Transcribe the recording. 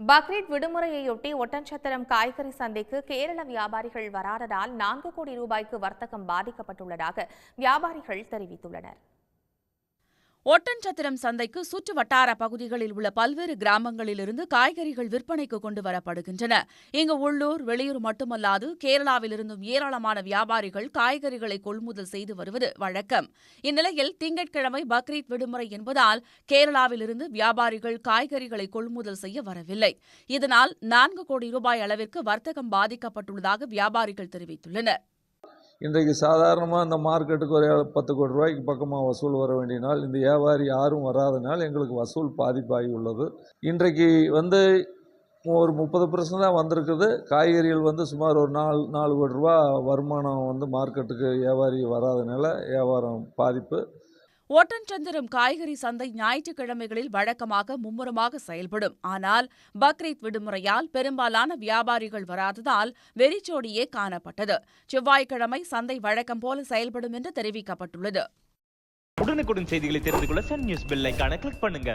பக்ரீத் விடுமுறையையொட்டி ஒட்டன்சத்திரம் காய்கறி சந்தைக்கு கேரள வியாபாரிகள் வராததால் நான்கு கோடி ரூபாய்க்கு வர்த்தகம் பாதிக்கப்பட்டுள்ளதாக வியாபாரிகள் தெரிவித்துள்ளனர். ஒட்டன்சத்திரம் சந்தைக்கு சுற்று வட்டார பகுதிகளில் உள்ள பல்வேறு கிராமங்களிலிருந்து காய்கறிகள் விற்பனைக்கு கொண்டு வரப்படுகின்றன. இங்கு உள்ளூர் வெளியூர் மட்டுமல்லாது கேரளாவிலிருந்தும் ஏராளமான வியாபாரிகள் காய்கறிகளை கொள்முதல் செய்து வருவது வழக்கம். இந்நிலையில் திங்கட்கிழமை பக்ரீத் விடுமுறை என்பதால் கேரளாவிலிருந்து வியாபாரிகள் காய்கறிகளை கொள்முதல் செய்ய வரவில்லை. இதனால் நான்கு கோடி ரூபாய் அளவிற்கு வர்த்தகம் பாதிக்கப்பட்டுள்ளதாக வியாபாரிகள் தெரிவித்துள்ளனர். இன்றைக்கு சாதாரணமாக இந்த மார்க்கெட்டுக்கு ஒரு பத்து கோடி ரூபாய்க்கு பக்கமாக வசூல் வர வேண்டிய நாள் இந்த வியாபாரி யாரும் வராதனால் எங்களுக்கு வசூல் பாதிப்பாகி உள்ளது. இன்றைக்கு வந்து ஒரு முப்பது பர்சன்ட் தான் வந்திருக்குது. காய்கறிகள் வந்து சுமார் ஒரு நாலு நாலு கோடி ரூபா வருமானம் வந்து மார்க்கெட்டுக்கு வியாபாரி வராதனால வியாபாரம் பாதிப்பு. ஒட்டன்சந்திரம் காய்கறி சந்தை ஞாயிற்றுக்கிழமைகளில் வழக்கமாக மும்முரமாக செயல்படும். ஆனால் பக்ரீத் விடுமுறையால் பெரும்பாலான வியாபாரிகள் வராததால் வெறிச்சோடியே காணப்பட்டது. செவ்வாய்க்கிழமை சந்தை வழக்கம் போல செயல்படும் என்று தெரிவிக்கப்பட்டுள்ளது. உடனுக்குடன் செய்திகளை தெரிந்து கொள்ள சன் நியூஸ் பெல் கிளிக் பண்ணுங்க.